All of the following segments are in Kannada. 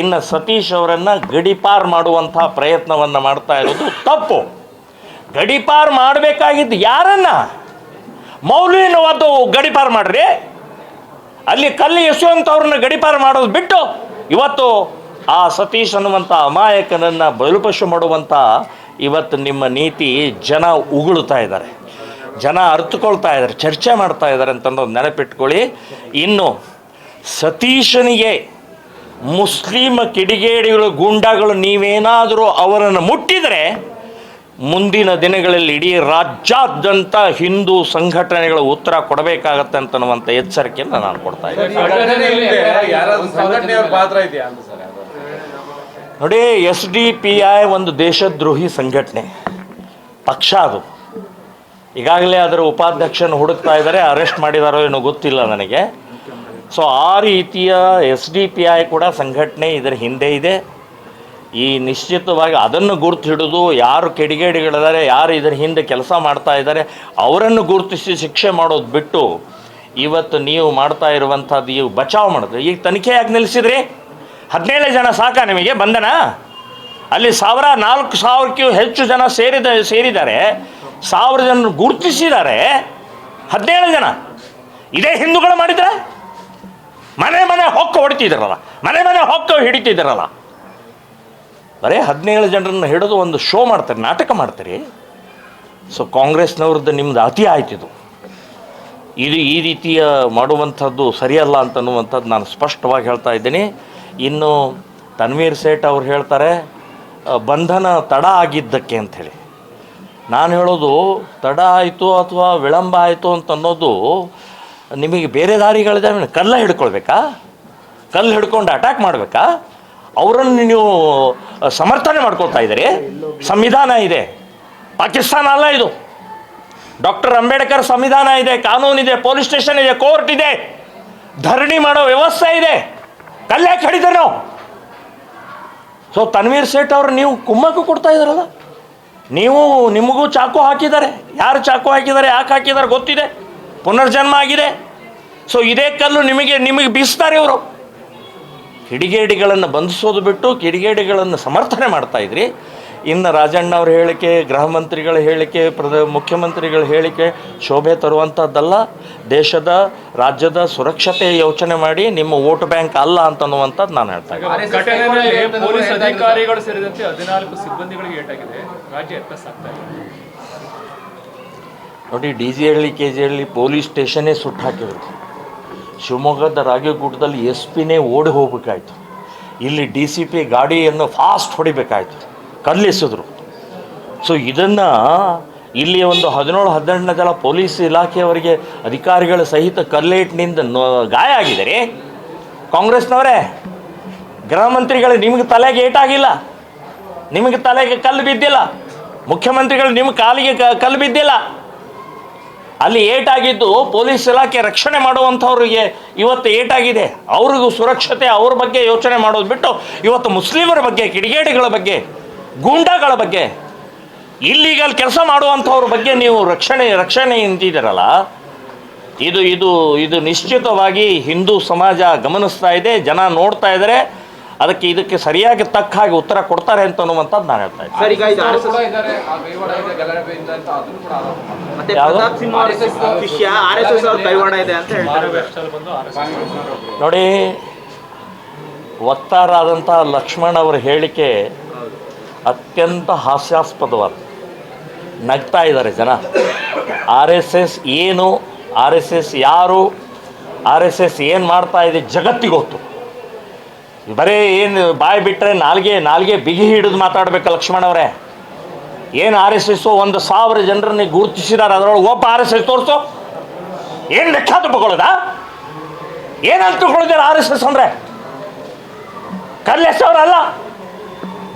ಇನ್ನು ಸತೀಶ್ ಅವರನ್ನು ಗಡಿಪಾರ್ ಮಾಡುವಂಥ ಪ್ರಯತ್ನವನ್ನು ಮಾಡ್ತಾ ಇರೋದು ತಪ್ಪು. ಗಡಿಪಾರ್ ಮಾಡಬೇಕಾಗಿದ್ದು ಯಾರನ್ನ? ಮೌಲ್ಯವಾದವು ಗಡಿಪಾರ್ ಮಾಡ್ರಿ. ಅಲ್ಲಿ ಕಲ್ಲಿ ಯಶವಂತ ಅವ್ರನ್ನ ಗಡಿಪಾರು ಮಾಡೋದು ಬಿಟ್ಟು ಇವತ್ತು ಆ ಸತೀಶ್ ಅನ್ನುವಂಥ ಅಮಾಯಕನನ್ನು ಬಯಲುಪಶು ಮಾಡುವಂಥ ಇವತ್ತು ನಿಮ್ಮ ನೀತಿ ಜನ ಉಗುಳ್ತಾ ಇದ್ದಾರೆ. ಜನ ಅರ್ಥಕೊಳ್ತಾ ಇದ್ದಾರೆ, ಚರ್ಚೆ ಮಾಡ್ತಾ ಇದ್ದಾರೆ ಅಂತ ಅನ್ನೋದು ನೆನಪಿಟ್ಕೊಳ್ಳಿ. ಇನ್ನು ಸತೀಶನಿಗೆ ಮುಸ್ಲಿಂ ಕಿಡಿಗೇಡಿಗಳು ಗೂಂಡಾಗಳು ನೀವೇನಾದರೂ ಅವರನ್ನು ಮುಟ್ಟಿದರೆ ಮುಂದಿನ ದಿನಗಳಲ್ಲಿ ಇಡೀ ರಾಜ್ಯಾದ್ಯಂತ ಹಿಂದೂ ಸಂಘಟನೆಗಳ ಉತ್ತರ ಕೊಡಬೇಕಾಗತ್ತೆ ಅಂತನ್ನುವಂಥ ಎಚ್ಚರಿಕೆಯನ್ನು ನಾನು ಕೊಡ್ತಾ ಇದ್ದೀನಿ. ನೋಡಿ ಎಸ್ ಡಿ ಪಿ ಐ ಒಂದು ದೇಶದ್ರೋಹಿ ಸಂಘಟನೆ. ಪಕ್ಷ ಅದು. ಈಗಾಗಲೇ ಅದರ ಉಪಾಧ್ಯಕ್ಷನ ಹುಡುಕ್ತಾ ಇದ್ದಾರೆ ಅರೆಸ್ಟ್ ಮಾಡಿದಾರೋ ಏನೋ ಗೊತ್ತಿಲ್ಲ ನನಗೆ. ಸೊ ಆ ರೀತಿಯ ಎಸ್ ಡಿ ಪಿ ಐ ಕೂಡ ಸಂಘಟನೆ ಇದರ ಹಿಂದೆ ಇದೆ. ಈ ನಿಶ್ಚಿತವಾಗಿ ಅದನ್ನು ಗುರುತು ಹಿಡಿದು ಯಾರು ಕೆಡಿಗೇಡಿಗಳಿದ್ದಾರೆ ಯಾರು ಇದರ ಹಿಂದೆ ಕೆಲಸ ಮಾಡ್ತಾ ಇದ್ದಾರೆ, ಅವರನ್ನು ಗುರುತಿಸಿ ಶಿಕ್ಷೆ ಮಾಡೋದು ಬಿಟ್ಟು ಇವತ್ತು ನೀವು ಮಾಡ್ತಾ ಇರುವಂಥದ್ದು ಇವು ಬಚಾವ್ ಮಾಡಿದ್ರೆ, ಈಗ ತನಿಖೆ ಯಾಕೆ ನಿಲ್ಲಿಸಿದ್ರಿ? ಹದಿನೇಳು ಜನ ಸಾಕ ನಿಮಗೆ ಬಂಧನ? ಅಲ್ಲಿ ಸಾವಿರ, ನಾಲ್ಕು ಸಾವಿರಕ್ಕೂ ಹೆಚ್ಚು ಜನ ಸೇರಿದ, ಸೇರಿದ್ದಾರೆ. ಸಾವಿರ ಜನ ಗುರುತಿಸಿದ್ದಾರೆ. ಹದಿನೇಳು ಜನ. ಇದೇ ಹಿಂದೂಗಳು ಮಾಡಿದ್ರೆ? ಮನೆ ಮನೆ ಹೊಕ್ಕ ಹೊಡಿತಿದ್ರಲ್ಲ. ಮನೆ ಮನೆ ಹೊಕ್ಕ ಹಿಡಿತಿದ್ರಲ್ಲ. ಬರೀ ಹದಿನೇಳು ಜನರನ್ನು ಹಿಡಿದು ಒಂದು ಶೋ ಮಾಡ್ತಾರೆ, ನಾಟಕ ಮಾಡ್ತಾರೆ. ಸೊ ಕಾಂಗ್ರೆಸ್ನವ್ರದ್ದು ನಿಮ್ದು ಅತಿ ಆಯ್ತಿದು. ಇದು ಈ ರೀತಿಯ ಮಾಡುವಂಥದ್ದು ಸರಿಯಲ್ಲ ಅಂತನ್ನುವಂಥದ್ದು ನಾನು ಸ್ಪಷ್ಟವಾಗಿ ಹೇಳ್ತಾ ಇದ್ದೀನಿ. ಇನ್ನು ತನ್ವೀರ್ ಸೇಠ್ ಅವ್ರು ಹೇಳ್ತಾರೆ ಬಂಧನ ತಡ ಆಗಿದ್ದಕ್ಕೆ ಅಂಥೇಳಿ. ನಾನು ಹೇಳೋದು, ತಡ ಆಯಿತು ಅಥವಾ ವಿಳಂಬ ಆಯಿತು ಅಂತ ಅನ್ನೋದು ನಿಮಗೆ ಬೇರೆ ದಾರಿಗಳಿದ್ದಾವೆ ಕಲ್ಲ ಹಿಡ್ಕೊಳ್ಬೇಕಾ? ಕಲ್ಲು ಹಿಡ್ಕೊಂಡು ಅಟ್ಯಾಕ್ ಮಾಡಬೇಕಾ? ಅವರನ್ನು ನೀವು ಸಮರ್ಥನೆ ಮಾಡ್ಕೊಳ್ತಾ ಇದ್ದೀರಿ? ಸಂವಿಧಾನ ಇದೆ. ಪಾಕಿಸ್ತಾನ ಅಲ್ಲ ಇದು. ಡಾಕ್ಟರ್ ಅಂಬೇಡ್ಕರ್ ಸಂವಿಧಾನ ಇದೆ ಕಾನೂನಿದೆ ಪೊಲೀಸ್ ಸ್ಟೇಷನ್ ಇದೆ ಕೋರ್ಟ್ ಇದೆ. ಧರಣಿ ಮಾಡೋ ವ್ಯವಸ್ಥೆ ಇದೆ. ಕಲ್ಯಾಕೆ ಹಿಡಿತಾರೆ ನಾವು? ಸೊ ತನ್ವೀರ್ ಸೇಠ್ ಅವರು ನೀವು ಕುಮ್ಮಕ್ಕು ಕೊಡ್ತಾ ಇದ್ದಾರಲ್ಲ? ನೀವು, ನಿಮಗೂ ಚಾಕು ಹಾಕಿದ್ದಾರೆ. ಯಾರು ಚಾಕು ಹಾಕಿದ್ದಾರೆ, ಯಾಕೆ ಹಾಕಿದ್ದಾರೆ ಗೊತ್ತಿದೆ? ಪುನರ್ಜನ್ಮ ಆಗಿದೆ. ಸೊ ಇದೇ ಕಲ್ಲು ನಿಮಗೆ ನಿಮಗೆ ಬೀಸ್ತಾರೆ ಇವರು. ಕಿಡಿಗೇಡಿಗಳನ್ನು ಬಂಧಿಸೋದು ಬಿಟ್ಟು ಕಿಡಿಗೇಡಿಗಳನ್ನು ಸಮರ್ಥನೆ ಮಾಡ್ತಾ ಇದ್ರಿ. ಇನ್ನು ರಾಜಣ್ಣ ಅವ್ರ ಹೇಳಿಕೆ ಗೃಹ ಮಂತ್ರಿಗಳ ಹೇಳಿಕೆ ಪ್ರಧ ಮುಖ್ಯಮಂತ್ರಿಗಳ ಹೇಳಿಕೆ ಶೋಭೆ ತರುವಂಥದ್ದಲ್ಲ ದೇಶದ ರಾಜ್ಯದ ಸುರಕ್ಷತೆ ಯೋಚನೆ ಮಾಡಿ ನಿಮ್ಮ ವೋಟ್ ಬ್ಯಾಂಕ್ ಅಲ್ಲ ಅಂತನ್ನುವಂಥದ್ದು ನಾನು ಹೇಳ್ತಾ ಇದ್ದೀನಿ ನೋಡಿ, D J Halli, K G Halli police ಸ್ಟೇಷನ್ನೇ ಸುಟ್ಟು ಹಾಕಿದರು ಶಿವಮೊಗ್ಗದ ರಾಗಿಗೂಟದಲ್ಲಿ ಎಸ್ ಪಿನೇ ಓಡಿ ಹೋಗ್ಬೇಕಾಯ್ತು. ಇಲ್ಲಿ ಡಿ ಸಿ ಪಿ ಗಾಡಿಯನ್ನು ಫಾಸ್ಟ್ ಹೊಡಿಬೇಕಾಯ್ತು. ಕಲ್ಲಿಸಿದ್ರು. ಸೊ ಇದನ್ನು ಇಲ್ಲಿ ಒಂದು ಹದಿನೇಳು, ಹದಿನೆಂಟನೇ ಜನ ಪೊಲೀಸ್ ಇಲಾಖೆಯವರಿಗೆ ಅಧಿಕಾರಿಗಳ ಸಹಿತ ಕಲ್ಲೇಟ್ನಿಂದ ಗಾಯ ಆಗಿದ್ದಾರೆ ಕಾಂಗ್ರೆಸ್ನವರೇ, ಗೃಹ ಮಂತ್ರಿಗಳು ನಿಮಗೆ ತಲೆಗೆ ಏಟಾಗಿಲ್ಲ. ನಿಮಗೆ ತಲೆಗೆ ಕಲ್ಲು ಬಿದ್ದಿಲ್ಲ. ಮುಖ್ಯಮಂತ್ರಿಗಳು ನಿಮ್ಮ ಕಾಲಿಗೆ ಕಲ್ಲು ಬಿದ್ದಿಲ್ಲ. ಅಲ್ಲಿ ಏಟಾಗಿದ್ದು ಪೊಲೀಸ್ ಇಲಾಖೆ ರಕ್ಷಣೆ ಮಾಡುವಂಥವ್ರಿಗೆ ಇವತ್ತು ಏಟಾಗಿದೆ. ಅವ್ರಿಗೂ ಸುರಕ್ಷತೆ, ಅವ್ರ ಬಗ್ಗೆ ಯೋಚನೆ ಮಾಡೋದು ಬಿಟ್ಟು ಇವತ್ತು ಮುಸ್ಲಿಮರ ಬಗ್ಗೆ, ಕಿಡಿಗೇಡಿಗಳ ಬಗ್ಗೆ, ಗೂಂಡಾಗಳ ಬಗ್ಗೆ ಇಲ್ಲಿಗಲ್ ಕೆಲಸ ಮಾಡುವಂಥವ್ರ ಬಗ್ಗೆ ನೀವು ರಕ್ಷಣೆ ರಕ್ಷಣೆ ನಿಂತಿದ್ದೀರಲ್ಲ ಇದು ಇದು ಇದು ನಿಶ್ಚಿತವಾಗಿ ಹಿಂದೂ ಸಮಾಜ ಗಮನಿಸ್ತಾ ಇದೆ, ಜನ ನೋಡ್ತಾ ಇದ್ದಾರೆ. ಅದಕ್ಕೆ ಇದಕ್ಕೆ ಸರಿಯಾಗಿ ತಕ್ಕ ಹಾಗೆ ಉತ್ತರ ಕೊಡ್ತಾರೆ ಅಂತ ಅನ್ನುವಂಥದ್ದು ನಾನು ಹೇಳ್ತಾ ಇದ್ದೀನಿ ಸರ್ ಈಗ ಇದು ಆರ್ ಎಸ್ ಕೂಡ ಇದ್ದಾರೆ ಆ ಕೈವಾಡ ಇದೆ ಗಲಭೆಯಿಂದ ಅಂತ ಅದನ್ನು ಕೂಡ ಮತ್ತೆ ಯಾವ್ದು? ಪ್ರತಾಪ್ ಸಿಂಹ ಅವ್ರ ವಿಷಯ ಆರ್ ಎಸ್ ಎಸ್ ಅವ್ರ ಕೈವಾಡ ಇದೆ ಅಂತ ಹೇಳ್ತಾರೆ. ವೆಸ್ಟಲ್ಲಿ ಬಂದು ಆರ್ ನೋಡಿ ವಕ್ತಾರಾದಂಥ ಲಕ್ಷ್ಮಣ್ ಅವರ ಹೇಳಿಕೆ ಅತ್ಯಂತ ಹಾಸ್ಯಾಸ್ಪದವಾದ. ನಗ್ತಾ ಇದ್ದಾರೆ ಜನ. ಆರ್ ಎಸ್ ಎಸ್ ಏನು ಆರ್ ಎಸ್ ಎಸ್ ಯಾರು ಆರ್ ಎಸ್ ಎಸ್ ಏನು ಮಾಡ್ತಾ ಇದೆ ಜಗತ್ತಿಗೆ ಗೊತ್ತು ಬರೀ ಏನು ಬಾಯಿ ಬಿಟ್ಟರೆ ನಾಲ್ಗೆ ನಾಲ್ಗೆ ಬಿಗಿ ಹಿಡಿದು ಮಾತಾಡಬೇಕು ಅವರೇ. ಏನು ಆರ್ ಎಸ್ ಎಸ್ಸು ಒಂದು ಸಾವಿರ ಜನರನ್ನ ಗುರುತಿಸಿದಾರೆ, ಅದರೊಳಗೆ ಒಬ್ಬ ಆರ್ ಎಸ್ ಎಸ್ ತೋರಿಸು. ಏನು ಲೆಕ್ಕ ತಗೊಳ್ಳೋದಾ? ಏನಂತ ತಿಳ್ಕೊಂಡಿದ್ದಾರೆ ಆರ್ ಎಸ್ ಎಸ್ ಅಂದರೆ? ಕಲ್ಲೆಸವ್ರು ಅಲ್ಲ.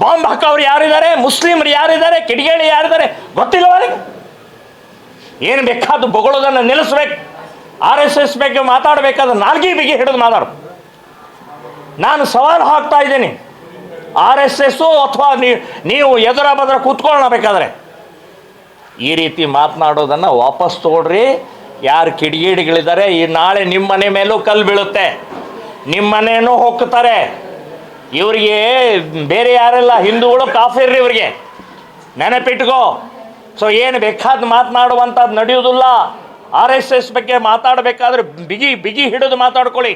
ಬಾಂಬ್ ಹಾಕೋರು ಯಾರಿದ್ದಾರೆ? ಮುಸ್ಲಿಮರು ಯಾರಿದ್ದಾರೆ? ಕಿಡಿಗೇಳಿ ಯಾರಿದ್ದಾರೆ? ಗೊತ್ತಿಲ್ಲ ಅವರಿಗೆ. ಏನು ಬೇಕಾದ್ದು ಬೊಗಳೋದನ್ನು ನಿಲ್ಲಿಸ್ಬೇಕು. ಆರ್ ಎಸ್ ಎಸ್ ಬಗ್ಗೆ ಮಾತಾಡಬೇಕಾದ್ರೆ ನಾಲ್ಗಿ ಬಿಗಿ ಹಿಡಿದು ಮಾತಾಡು. ನಾನು ಸವಾಲು ಹಾಕ್ತಾ ಇದ್ದೀನಿ. ಆರ್ ಎಸ್ ಎಸ್ಸು ಅಥವಾ ನೀವು ಎದುರ ಬದರ ಕೂತ್ಕೊಳ್ಳಬೇಕಾದ್ರೆ. ಈ ರೀತಿ ಮಾತನಾಡೋದನ್ನು ವಾಪಸ್ ತೊಗೊಳ್ರಿ ಯಾರು ಕಿಡಿಗೇಡಿಗಳಿದ್ದಾರೆ, ಈ ನಾಳೆ ನಿಮ್ಮ ಮನೆ ಮೇಲೂ ಕಲ್ಲು ಬೀಳುತ್ತೆ. ನಿಮ್ಮ ಮನೆಯೂ ಹೋಗ್ತಾರೆ ಇವರಿಗೆ ಬೇರೆ ಯಾರೆಲ್ಲ ಹಿಂದೂಗಳು ಕಾಫಿರ್ರಿ ಇವರಿಗೆ. ನೆನಪಿಟ್ಕೋ. ಸೊ ಏನು ಬೇಕಾದ ಮಾತನಾಡುವಂಥದ್ದು ನಡೆಯೋದಿಲ್ಲ ಆರ್ ಎಸ್ ಎಸ್ ಬಗ್ಗೆ ಮಾತಾಡಬೇಕಾದ್ರೆ ಬಿಗಿ ಬಿಗಿ ಹಿಡಿದು ಮಾತಾಡ್ಕೊಳ್ಳಿ.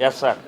Yes sir